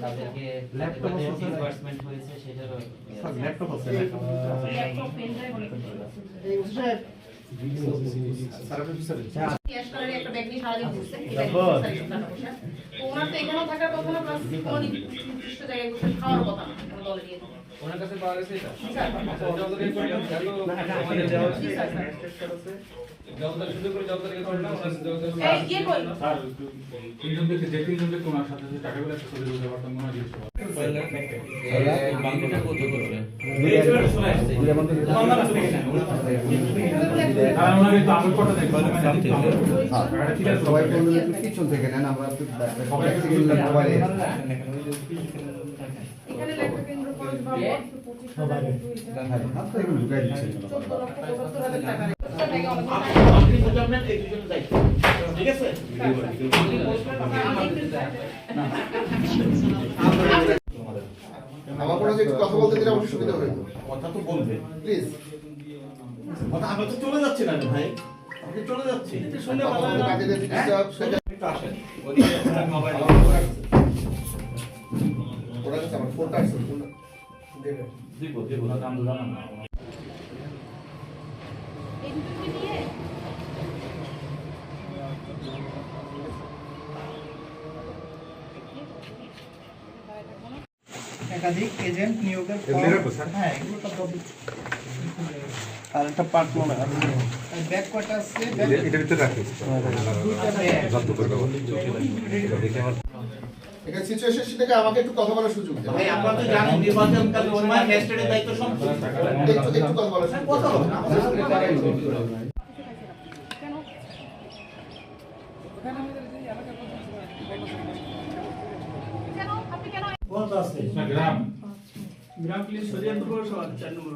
তাদেরকে ল্যাপটপ আছে, sir? Disbursement হয়েছে সেটারও স্যার ল্যাপটপ আছে স্যার আপনি পিছনে ওনার কাছে পাওয়া গেছে এটা স্যার জবাবদারি করে পিছন থেকে নেন আমরা এখানে লেখা কেন্দ্র খরচ ঠিক আছে একটু কথা বলতে দিলে আমার সুবিধা হবে। কথা তো বলবে। প্লিজ কথা আমরা তো চলে যাচ্ছি না ভাই। আমি চলে যাচ্ছি। শুনে ভালো কাজে ডিস্টার্ব সেটা একটু আসেন। ওরা আমার ফোনটা আসছে ফোনটা দেবে দিব দিব দাম জানান না একাধিক এজেন্ট নিয়োগের হ্যাঁ এগুলো আর একটা পার্ট মনে আছে আছে এটা ভিতরে রাখি। দুইটা ব্যাগ যত করবে দেখে আমার এখানে সিচুয়েশন সেটাকে আমাকে একটু কথা বলার সুযোগ দেন। ভাই আমরা তো জানি নির্বাচনকালীন সময় ম্যাজিস্ট্রেটের দায়িত্ব সম্পূর্ণ একটু একটু কথা বলার সুযোগ কথা হবে না কেন আপনি কেন না, গ্রাম গ্রাম পুলিশ শরীয়তপুর চার নম্বর